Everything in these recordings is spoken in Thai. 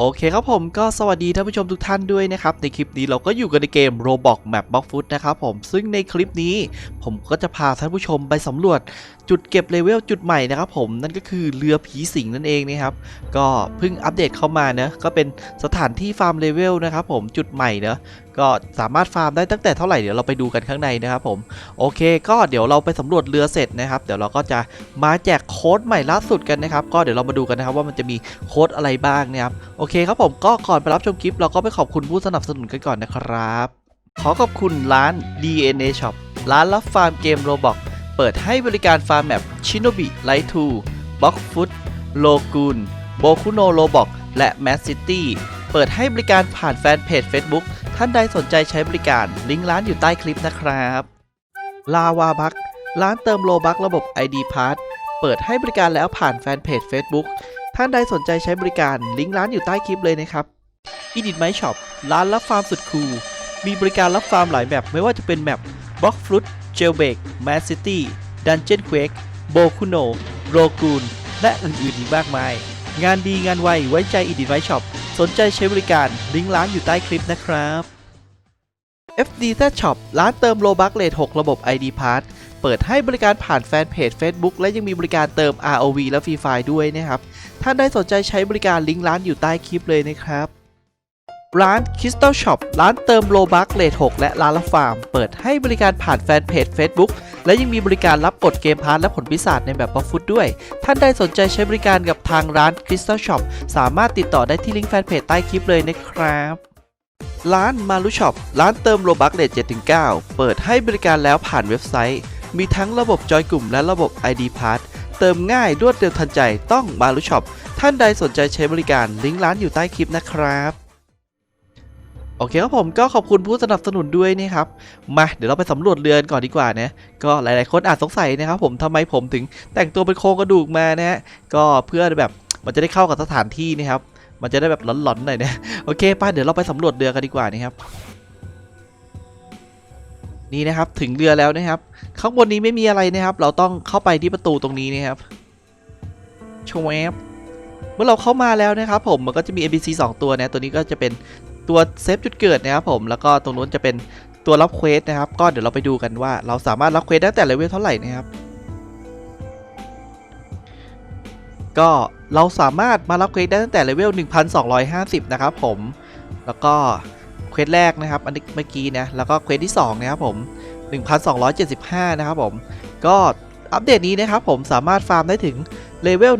โอเคครับผมก็สวัสดีท่านผู้ชมทุกท่านด้วยนะครับ ในคลิปนี้เราก็อยู่กันในเกม Roblox Map Box Food นะครับผมซึ่งในคลิปนี้ผมก็จะพาท่านผู้ชมไปสำรวจจุดเก็บเลเวลจุดใหม่นะครับผมนั่นก็คือเรือผีสิงนั่นเองนะครับ ก็เพิ่งอัปเดตเข้ามาเนะก็เป็นสถานที่ฟาร์มเลเวลนะครับผมจุดใหม่เนะก็สามารถฟาร์มได้ตั้งแต่เท่าไหร่เดี๋ยวเราไปดูกันข้างในนะครับผมโอเค ก็เดี๋ยวเราไปสำรวจเรือเสร็จนะครับ เดี๋ยวเราก็จะมาแจกโค้ดใหม่ล่าสุดกันนะครับ ก็เดี๋ยวเรามาดูกันนะครับว่ามันจะมีโค้ดอะไรบ้างนะครับโอเคครับผมก็ก่อนไปรับชมคลิป เราก็ไปขอบคุณผู้สนับสนุนกันก่อนนะครับ ขอขอบคุณร้าน DNA Shop ร้านรับฟาร์มเกม Roblox เปิดให้บริการฟาร์มแมป Shinobi Light 2 Box Food Logoon Bokuno Roblox และ Mad City เปิดให้บริการผ่านแฟนเพจ Facebook ท่านใดสนใจใช้บริการ ลิงก์ร้านอยู่ใต้คลิปนะครับลาวาบักร้านเติมโลบักระบบ ID Pass เปิดให้บริการแล้วผ่านแฟนเพจ Facebook ท่านใดสนใจใช้บริการลิงก์ร้านอยู่ใต้คลิปเลยนะครับ e d i t My Shop ร้านรับฟาร์มสุดคูลมีบริการรับฟาร์มหลายแมปไม่ว่าจะเป็นแมป Block Fruit Jailbreak Mad City Dungeon Quake Bokuno Rogoon และอื่นๆอีกมากมาย งานดีงานไวไว้ใจ e d i t My Shop สนใจใช้บริการลิงก์ร้านอยู่ใต้คลิปนะครับ FDZ Shop ร้านเติมโลบักเลท6ระบบ ID Pass เปิดให้บริการผ่านแฟนเพจ Facebook และยังมีบริการเติม ROV และ Free f i ด้วยนะครับ ท่านใดสนใจใช้บริการลิงก์ร้านอยู่ใต้คลิปเลยนะครับร้าน Crystal Shop ร้านเติมโลบักเลท6และร้านละฟาร์ม เปิดให้บริการผ่านแฟนเพจ Facebook และยังมีบริการรับกดเกมพาร์ทและผลพิศาจในแบบบัฟฟุตด้วย ท่านใดสนใจใช้บริการกับทางร้าน Crystal Shop สามารถติดต่อได้ที่ลิงก์แฟนเพจใต้คลิปเลยนะครับร้านมารุช็อปร้านเติมโลบักเลท7-9 เปิดให้บริการแล้วผ่านเว็บไซต์ มีทั้งระบบจอยกลุ่มและระบบ ID Pass เติมง่ายรวดเร็วทันใจต้องมารุช็อปท่านใดสนใจใช้บริการลิงก์ร้านอยู่ใต้คลิปนะครับโอเคครับผมก็ขอบคุณผู้สนับสนุนด้วยนะครับ มาเดี๋ยวเราไปสำรวจเรือนก่อนดีกว่านะก็หลายๆ คนอาจสงสัยนะครับผมทำไมผมถึงแต่งตัวเป็นโครงกระดูกมานะฮะก็เพื่อแบบมันจะได้เข้ากับสถานที่นะครับ มันจะได้แบบหลอนๆหน่อยนะโอเคป้าเดี๋ยวเราไปสำรวจเรือกันดีกว่านะครับ นี่นะครับถึงเรือแล้วนะครับ ข้างบนนี้ไม่มีอะไรนะครับ เราต้องเข้าไปที่ประตูตรงนี้นะครับชวบเมื่อเราเข้ามาแล้วนะครับ ผมมันก็จะมี NPC 2 ตัวนะตัวนี้ก็จะเป็นตัวเซฟจุดเกิดนะครับผมแล้วก็ตรงนู้นจะเป็นตัวรับเควสนะครับ ก็เดี๋ยวเราไปดูกันว่า เราสามารถรับเควสได้แต่เลเวลเท่าไหร่นะครับก็เราสามารถมารับเควสได้ตั้งแต่เลเวล 1250 นะครับผม แล้วก็เควสแรกนะครับ อันนี้เมื่อกี้นะ แล้วก็เควสที่ 2 นะครับผม 1275 นะครับผม ก็อัปเดตนี้นะครับผมสามารถฟาร์มได้ถึงเลเวล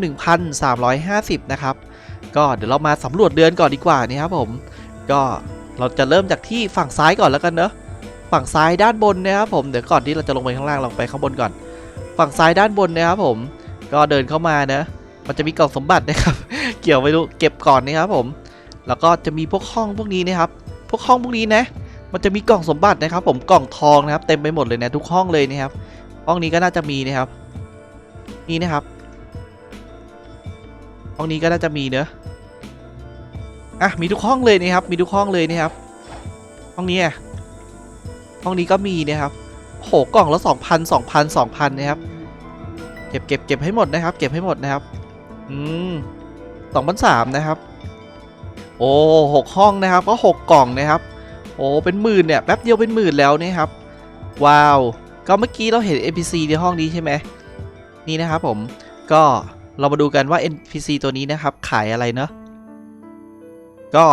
1350 นะครับ ก็เดี๋ยวเรามาสำรวจเดือนก่อนดีกว่านะครับผม ก็เราจะเริ่มจากที่ฝั่งซ้ายก่อนแล้วกันเนอะฝั่งซ้ายด้านบนนะครับผม เดี๋ยวก่อนที่เราจะลงไปข้างล่างลงไปข้างบนก่อน ฝั่งซ้ายด้านบนนะครับผม ก็เดินเข้ามานะ มันจะมีกล่องสมบัตินะครับ เกี่ยวไม่รู้เก็บก่อนนะครับผม แล้วก็จะมีพวกห้องพวกนี้นะครับ พวกห้องพวกนี้นะ มันจะมีกล่องสมบัตินะครับ ผมกล่องทองนะครับ เต็มไปหมดเลยนะทุกห้องเลยนะครับ ห้องนี้ก็น่าจะมีนะครับ นี่นะครับ ห้องนี้ก็น่าจะมีเนอะอะมีทุกห้องเลยนะครับ มีทุกห้องเลยนะครับ ห้องนี้อะห้องนี้ก็มีนะครับโหกล่องละสองพันสองพันสองพันนะครับ เก็บเก็บเก็บให้หมดนะครับ เก็บให้หมดนะครับ อืมสองพันสามนะครับ โอ้หกห้องนะครับ ก็หกกล่องนะครับ โอ้เป็นหมื่นเนี่ยแป๊บเดียวเป็นหมื่นแล้วนะครับ ว้าว ก็เมื่อกี้เราเห็น NPC ในห้องนี้ใช่ไหมนี่นะครับผมก็เรามาดูกันว่า NPC ตัวนี้นะครับ ขายอะไรเนาะก็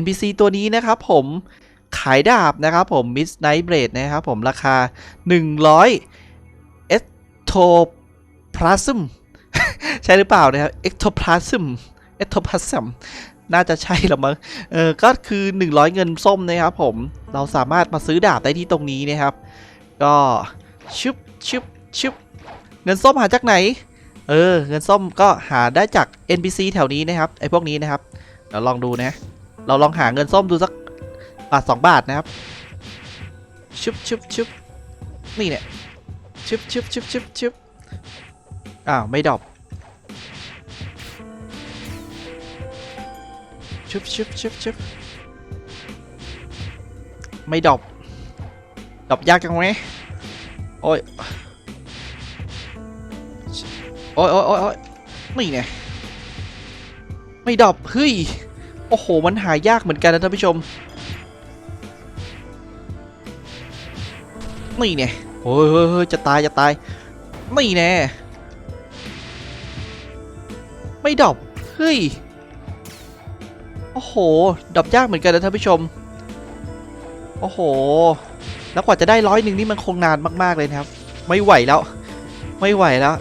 NPC ตัวนี้นะครับผมขายดาบนะครับผม Midnight Blade นะครับผมราคา 100 Ectoplasm ใช่หรือเปล่านะครับ Ectoplasm Ectoplasm น่าจะใช่หรือมั้งเออก็คือ 100 เงินส้มนะครับผมเราสามารถมาซื้อดาบได้ที่ตรงนี้นะครับ ก็ชึบชึบชึบเงินส้มหาจากไหน เออ เงินส้มก็หาได้จาก NPC แถวนี้นะครับไอ้พวกนี้นะครับเดี๋ยวลองดูนะ เราลองหาเงินส้มดูสักบาทสองบาทนะครับชึบชึบชึบนี่เนี่ยชึบชึบชึบชึบชึบอ้าวไม่ดรอป ชึบชึบชึบชึบไม่ดอปดอปยากจังไหมโอ้ย โอ้ยโอ้ยโอ้ยนี่ไงไม่ดอปเฮ้ย โอ้โห มันหายากเหมือนกันนะท่านผู้ชม นี่เนี่ยโอ้ยเฮ้ยเฮ้ยจะตาย จะตาย นี่แน่ ไม่ดอปเฮ้ย โอ้โหดรอปยากเหมือนกันนะท่านผู้ชม โอ้โห แล้วกว่าจะได้ร้อยหนึ่งนี่มันคงนานมากๆเลยนะครับ ไม่ไหวแล้ว ไม่ไหวแล้ว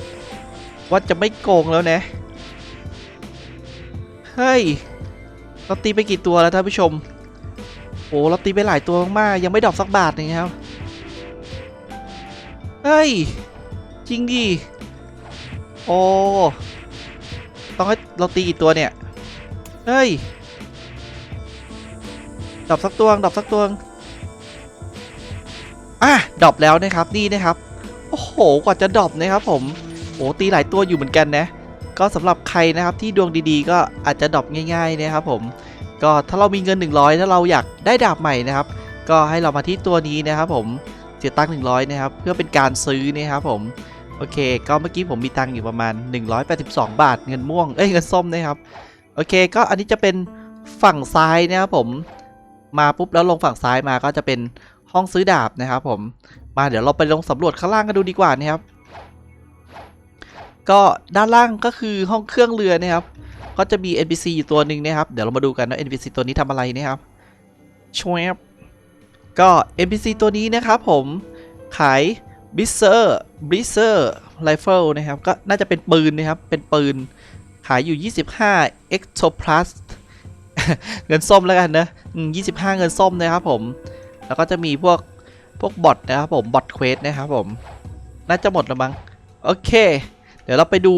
ว่าจะไม่โกงแล้วนะ เฮ้ย เราตีไปกี่ตัวแล้วท่านผู้ชม โอ้เราตีไปหลายตัวมากๆ ยังไม่ดรอปสักบาทเลยครับ เฮ้ย จริงดิ โอ้ ต้องให้เราตีกี่ตัวเนี่ย เฮ้ย ดอปสักตัวดอปสักตัวอะดอปแล้วนะครับนี่นะครับ โอ้โหกว่าจะดอปนะครับผมโอ้ตีหลายตัวอยู่เหมือนกันนะ ก็สำหรับใครนะครับที่ดวงดีๆ ก็อาจจะดอปง่าย ๆนะครับผมก็ถ้าเรามีเงิน 100 ถ้าเราอยากได้ดาบใหม่นะครับ ก็ให้เรามาที่ตัวนี้นะครับผมเสียตังค์100 นะครับ เพื่อเป็นการซื้อนะครับผมโอเค ก็เมื่อกี้ผมมีตังค์อยู่ประมาณ 182 บาทเงินม่วงเอ้ยเงินส้มนะครับโอเค ก็อันนี้จะเป็นฝั่งซ้ายนะครับผม มาปุ๊บแล้วลงฝั่งซ้ายมาก็จะเป็นห้องซื้อดาบนะครับผมมาเดี๋ยวเราไปลงสำรวจข้างล่างกันดูดีกว่านะครับ ก็ด้านล่างก็คือห้องเครื่องเรือนะครับ ก็จะมี NPC อยู่ตัวหนึ่งนะครับ เดี๋ยวเรามาดูกันว่า NPC ตัวนี้ทำอะไรนะครับชวบก็ NPC ตัวนี้นะครับผมขาย b r i z z e r b r i z z e r Rifle นะครับ ก็น่าจะเป็นปืนนะครับ เป็นปืนขายอยู่ 25 Exoplus เงินส้มแล้วกันนะอืม25เงินส้มนะครับผม แล้วก็จะมีพวกพวกบอทนะครับผมบอทเควสนะครับผม น่าจะหมดแล้วมั้งโอเค เดี๋ยวเราไปดู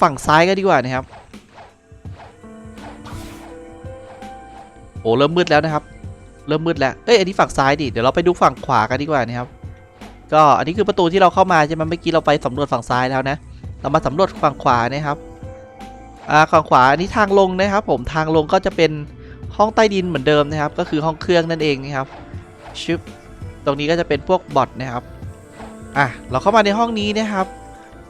ฝั่งซ้ายกันดีกว่านะครับ โอ้เริ่มมืดแล้วนะครับ เริ่มมืดแล้วเอ้ยอันนี้ฝั่งซ้ายดิเดี๋ยวเราไปดูฝั่งขวากันดีกว่านะครับ ก็อันนี้คือประตูที่เราเข้ามาใช่ไหมเมื่อกี้เราไปสำรวจฝั่งซ้ายแล้วนะ เรามาสำรวจฝั่งขวานะครับ อ่าฝั่งขวาอันนี้ทางลงนะครับ ผมทางลงก็จะเป็นห้องใต้ดินเหมือนเดิมนะครับ ก็คือห้องเครื่องนั่นเองนะครับชึบตรงนี้ก็จะเป็นพวกบอทนะครับอะเราเข้ามาในห้องนี้นะครับ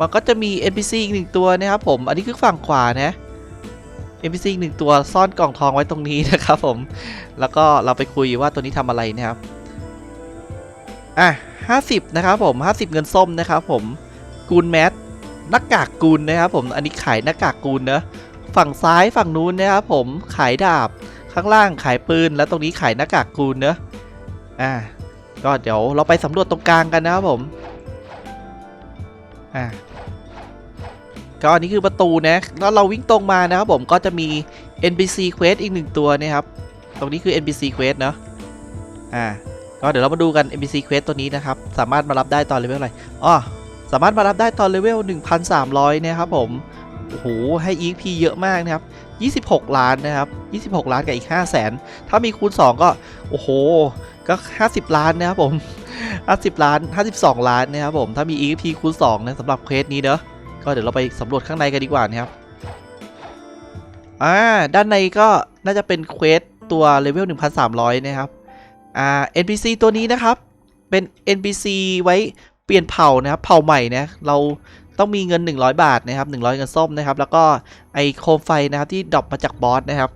มันก็จะมี NPC อีกหนึ่งตัวนะครับผมอันนี้คือฝั่งขวานะ NPC อีกหนึ่งตัวซ่อนกล่องทองไว้ตรงนี้นะครับผมแล้วก็เราไปคุยว่าตัวนี้ทำอะไรนะครับอะห้าสิบนะครับผมห้าสิบเงินส้มนะครับผมกูนแมส หน้ากากกูนนะครับผมอันนี้ขายหน้ากากกูนนะฝั่งซ้ายฝั่งนู้นนะครับผมขายดาบข้างล่างขายปืนแล้วตรงนี้ขายหน้ากากกูนเนอะอ่าก็เดี๋ยวเราไปสำรวจตรงกลางกันนะครับผมอ่าก็อันนี้คือประตูนะแล้วเราวิ่งตรงมานะครับผมก็จะมี NPC Quest อีกหนึ่งตัวนะครับตรงนี้คือ NPC Quest เนอะอ่าก็เดี๋ยวเรามาดูกัน NPC Quest ตัวนี้นะครับ สามารถมารับได้ตอนเลเวลอะไรอ๋อ สามารถมารับได้ตอนเลเวล 1,300 นะครับผมโอ้โหให้ EXP เยอะมากนะครับ 26 ล้านนะครับ 26 ล้านกับอีก 5 0 0แสนถ้ามีคูณ 2 ก็ โอ้โห ก็ 50 ล้านนะครับผม 50 ล้าน 52 ล้านนะครับผม ถ้ามี EXP คูณ 2 นะสำหรับเควสนี้เนอะก็เดี๋ยวเราไปสำรวจข้างในกันดีกว่านะครับ อ่า ด้านในก็น่าจะเป็นเควสตัวเลเวล 1,300 นะครับ อ่า NPC ตัวนี้นะครับ เป็น NPC ไว้ ปลี่ยนเผ่านะครับเผ่าใหม่นะเราต้องมีเงิน 100 บาทนะครับ100 เงินส้มนะครับ แล้วก็ไอโคมไฟนะครับที่ดรอปมาจากบอสนะครับ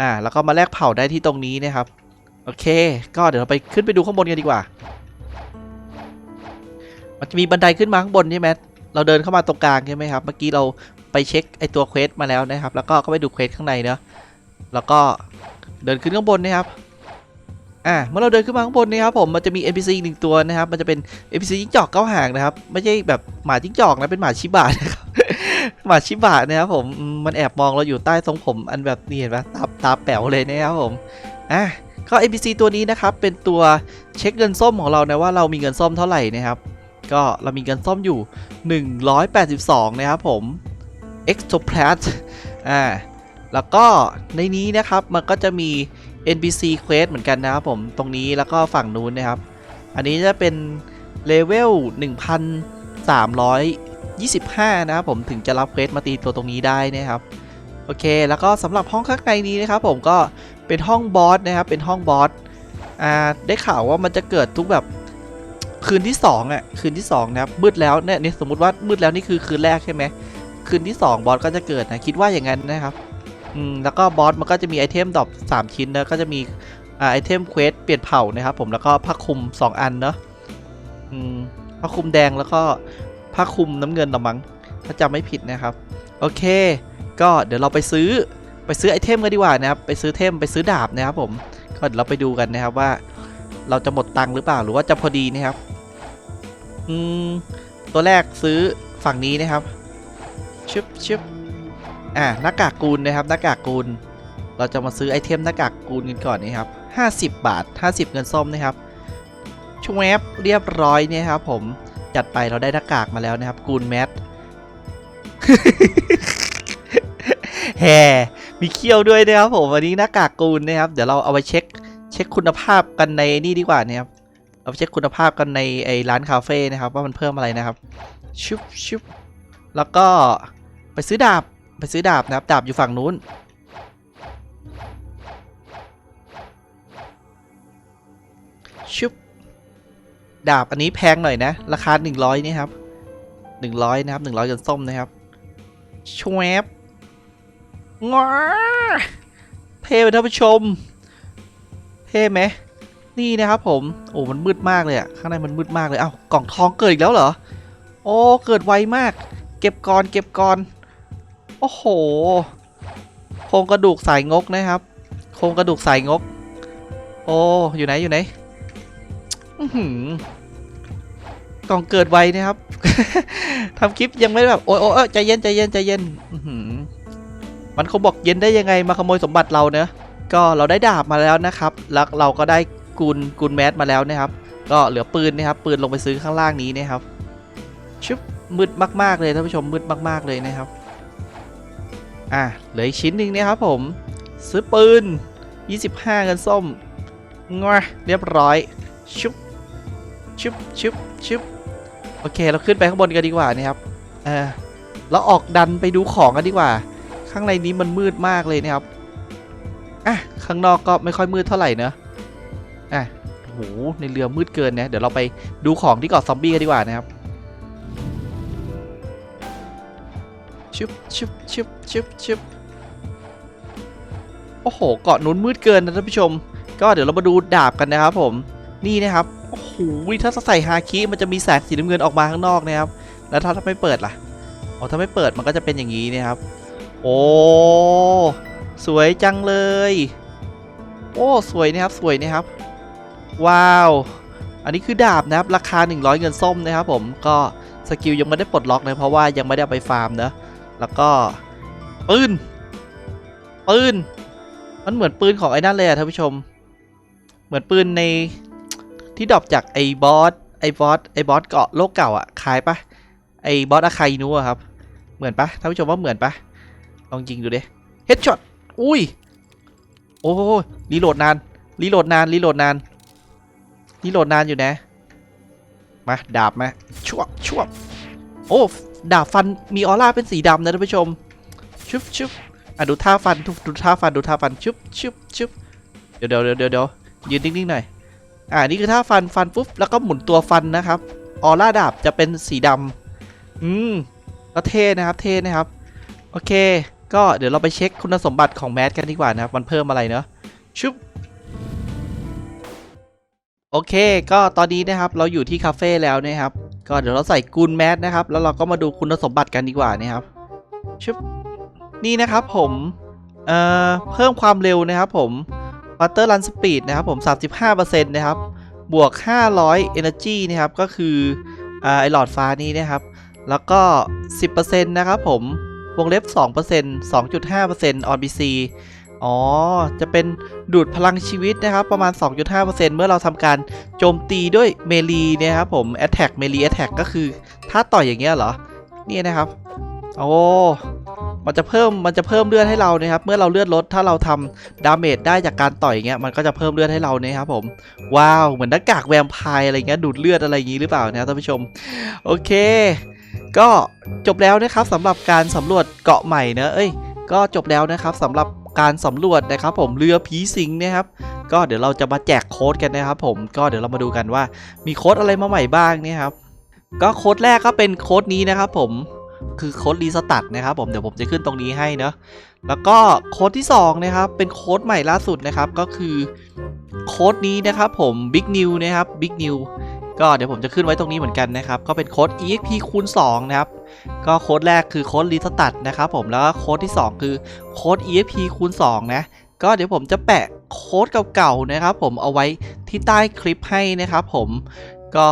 อ่าแล้วก็มาแลกเผ่าได้ที่ตรงนี้นะครับโอเค ก็เดี๋ยวเราไปขึ้นไปดูข้างบนกันดีกว่า มันจะมีบันไดขึ้นมาข้างบนใช่ไหมเราเดินเข้ามาตรงกลางใช่ไหมครับ เมื่อกี้เราไปเช็คไอตัวเควสมาแล้วนะครับ แล้วก็ก็ไปดูเควสข้างในเนอะแล้วก็เดินขึ้นข้างบนนะครับ อ่าเมื่อเราเดินขึ้นมาข้างบนนะครับผมมันจะมี NPC อีกหนึ่งตัวนะครับ มันจะเป็น NPC จิ้งจอกเก้าหางนะครับ ไม่ใช่แบบหมาจิ้งจอกนะเป็นหมาชิบะนะครับหมาชิบะนะครับผมมันแอบมองเราอยู่ใต้ทรงผมอันแบบนี่เห็นปะตาตาแป๋วเลยนะครับผมอะก็ NPC ตัวนี้นะครับเป็นตัวเช็คเงินส้มของเรานะว่าเรามีเงินส้มเท่าไหร่นะครับก็เรามีเงินส้มอยู่ 182 นะครับผม Exoplat อ่าแล้วก็ในนี้นะครับมันก็จะมี NPC Quest เหมือนกันนะครับผมตรงนี้แล้วก็ฝั่งนู้นนะครับ อันนี้จะเป็นเลเวล 1,325 นะครับผมถึงจะรับเควสมาตีตัวตรงนี้ได้นะครับ โอเค แล้วก็สำหรับห้องข้างในนี้นะครับผมก็เป็นห้องบอสนะครับ เป็นห้องบอสอ่าได้ข่าวว่ามันจะเกิดทุกแบบคืนที่2อะคืนที่2นะครับมืดแล้วเนี่ยสมมติว่ามืดแล้วนี่คือคืนแรกใช่ไหมคืนที่ 2 บอสก็จะเกิดนะคิดว่าอย่างนั้นนะครับ อืมแล้วก็บอสมันก็จะมีไอเทมดรอป3ชิ้นนะก็จะมีอ่าไอเทมเควสเปลี่ยนเผ่านะครับผมแล้วก็ผ้าคลุม2อันเนาะอืมผ้าคลุมแดงแล้วก็ผ้าคลุมน้ำเงินละมั้งถ้าจำไม่ผิดนะครับ โอเค ก็เดี๋ยวเราไปซื้อไปซื้อไอเทมกันดีกว่านะครับไปซื้อเทมไปซื้อดาบนะครับผมก็เดี๋ยวเราไปดูกันนะครับว่าเราจะหมดตังค์หรือเปล่าหรือว่าจะพอดีนะครับ อืม ตัวแรกซื้อฝั่งนี้นะครับ ชึบชึบ อ่าหน้ากากกูลนะครับหน้ากากกูล เราจะมาซื้อไอเทมหน้ากากกูลกันก่อนนะครับ 50 บาท 50 เงินส้มนะครับชวบเรียบร้อยเนี่ยครับ ผมจัดไปเราได้หน้ากากมาแล้วนะครับ กูลแมทแฮ่มีเขี้ยวด้วยนะครับผมวันนี้หน้ากากกูลนะครับ เดี๋ยวเราเอาไปเช็คเช็คคุณภาพกันในนี่ดีกว่านะครับเราไปเช็คคุณภาพกันในไอ้ร้านคาเฟ่นะครับ ว่ามันเพิ่มอะไรนะครับชุบชุบแล้วก็ไปซื้อดาบ ไปซื้อดาบนะครับ ดาบอยู่ฝั่งนู้น ชุบ ดาบอันนี้แพงหน่อยนะ ราคา 100 นี่ครับ 100 นะครับ 100เงินส้มนะครับชวบงอเท่ไปท่านผู้ชม เท่ไหมนี่นะครับผม โอ้มันมืดมากเลยอะข้างในมันมืดมากเลย เอ้ากล่องทองเกิดอีกแล้วเหรอ โอ้ เกิดไวมาก เก็บก่อน เก็บก่อน โอ้โห โครงกระดูกสายงกนะครับ โครงกระดูกสายงก โอ้ อยู่ไหนอยู่ไหนอื้อหือกล่องเกิดไวนะครับ ทำคลิปยังไม่แบบ โอ้ยโอ้ยเอ้ยใจเย็นใจเย็นใจเย็นอื้อหือมันคงบอกเย็นได้ยังไงมาขโมยสมบัติเราเนอะก็เราได้ดาบมาแล้วนะครับ แล้วเราก็ได้กุลกุลแมสมาแล้วนะครับ ก็เหลือปืนนะครับ ปืนลงไปซื้อข้างล่างนี้นะครับชุบมืดมากๆเลยท่านผู้ชมมืดมาก ๆเลยนะครับ อะเหลืออีกชิ้นหนึ่งนะครับผม ซื้อปืน 25 เงินส้มงอเรียบร้อย ชุบ ชุบ ชุบ ชุบ โอเค เราขึ้นไปข้างบนกันดีกว่านะครับ เออเราออกดันไปดูของกันดีกว่า ข้างในนี้มันมืดมากเลยนะครับ อะ ข้างนอกก็ไม่ค่อยมืดเท่าไหร่เนอะอะโหในเรือมืดเกินนะ เดี๋ยวเราไปดูของที่เกาะซอมบี้กันดีกว่านะครับ ชึบชึบชึบชึบชึบโอ้โหเกาะนู้นมืดเกินนะท่านผู้ชม ก็เดี๋ยวเรามาดูดาบกันนะครับผมนี่นะครับโอ้โหถ้าใส่ฮาคิมันจะมีแสงสีน้ำเงินออกมาข้างนอกนะครับ แล้วถ้าไม่เปิดล่ะอ๋อถ้าไม่เปิดมันก็จะเป็นอย่างนี้นะครับ โอ้สวยจังเลย โอ้สวยนะครับสวยนะครับ ว้าว อันนี้คือดาบนะครับ ราคา 100 เงินส้มนะครับผมก็สกิลยังไม่ได้ปลดล็อกนะเพราะว่ายังไม่ได้ไปฟาร์มนะ แล้วก็ปืนปืนมันเหมือนปืนของไอ้นั่นเลยอะท่านผู้ชม เหมือนปืนในที่ดรอปจากไอ้บอสไอ้บอสไอ้บอสเกาะโลกเก่าอะคล้ายปะไอ้บอสอาคาอินูอะครับ เหมือนปะท่านผู้ชมว่าเหมือนปะลองยิงดูดิเฮดช็อตอุ้ยโอ้ยรีโหลดนานรีโหลดนานรีโหลดนานรีโหลดนานอยู่นะมาดาบมาชั่วบชวโอ้ ดาบฟันมีออร่าเป็นสีดำนะท่านผู้ชม ชุบชุบอะดูท่าฟันดูท่าฟันดูท่าฟันชุบชุบชุบเดี๋ยวเดี๋ยวเดี๋ยวเดี๋ยวเดี๋ยวยืนนิ่งๆหน่อยอ่านี่คือท่าฟันฟันปุ๊บแล้วก็หมุนตัวฟันนะครับออร่าดาบจะเป็นสีดำอืมก็เท่นะครับเท่นะครับ โอเค ก็เดี๋ยวเราไปเช็คคุณสมบัติของแมสกันดีกว่านะครับมันเพิ่มอะไรเนาะชุบโอเค ก็ตอนนี้นะครับเราอยู่ที่คาเฟ่แล้วนะครับ ก็เดี๋ยวเราใส่กูนแมสนะครับ แล้วเราก็มาดูคุณสมบัติกันดีกว่านะครับชุบนี่นะครับผมเอ่อเพิ่มความเร็วนะครับผม Water Run Speed นะครับผม 35%นะครับ บวก 500 Energy นะครับ ก็คือไอหลอดฟ้านี้นะครับ แล้วก็ 10%นะครับผม วงเล็บ 2% 2.5% on BC อ๋อ จะเป็นดูดพลังชีวิตนะครับ ประมาณ 2.5%เมื่อเราทำการโจมตีด้วยเมลีนะครับผม attack เมลี attack ก็คือ ถ้าต่อยอย่างเงี้ยเหรอเนี่ยนะครับ โอ้มันจะเพิ่มมันจะเพิ่มเลือดให้เรานะครับ เมื่อเราเลือดลดถ้าเราทำดาเมจได้จากการต่อยเงี้ยมันก็จะเพิ่มเลือดให้เรานะครับผมว้าวเหมือนหน้ากากแวมไพร์อะไรเงี้ยดูดเลือดอะไรอย่างงี้หรือเปล่านะครับท่านผู้ชม โอเค ก็จบแล้วนะครับสำหรับการสำรวจเกาะใหม่เนอะเอ้ยก็จบแล้วนะครับสำหรับ การสำรวจนะครับ ผมเรือผีสิงนะครับก็เดี๋ยวเราจะมาแจกโค้ดกันนะครับ ผมก็เดี๋ยวเรามาดูกันว่ามีโค้ดอะไรมาใหม่บ้างเนี่ยครับก็โค้ดแรกก็เป็นโค้ดนี้นะครับ ผมคือโค้ดรีสตาร์ทนะครับ ผมเดี๋ยวผมจะขึ้นตรงนี้ให้เนาะแล้วก็โค้ดที่สองนะครับเป็นโค้ดใหม่ล่าสุดนะครับก็คือโค้ดนี้นะครับผม Big New นะครับ Big New ก็เดี๋ยวผมจะขึ้นไว้ตรงนี้เหมือนกันนะครับ ก็เป็นโค้ด exp คูณ2นะครับ ก็โค้ดแรกคือโค้ดรีสตัดนะครับผมแล้วก็โค้ดที่ 2 คือโค้ด exp คูณ2นะก็เดี๋ยวผมจะแปะโค้ดเก่าๆนะครับผมเอาไว้ที่ใต้คลิปให้นะครับผมก็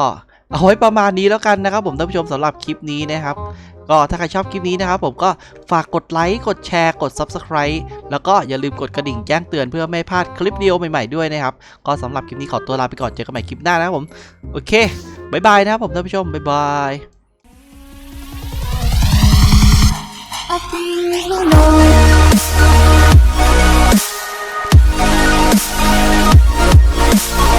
เอาไว้ประมาณนี้แล้วกันนะครับผมท่านผู้ชมสำหรับคลิปนี้นะครับ ก็ถ้าใครชอบคลิปนี้นะครับผมก็ฝากกดไลค์กดแชร์กด Subscribe แล้วก็อย่าลืมกดกระดิ่งแจ้งเตือนเพื่อไม่พลาดคลิปเดียวใหม่ๆด้วยนะครับ ก็สำหรับคลิปนี้ขอตัวลาไปก่อนเจอกันใหม่คลิปหน้านะครับผมโอเคบายบายนะครับผมท่านผู้ชมบายบาย Oh, you oh.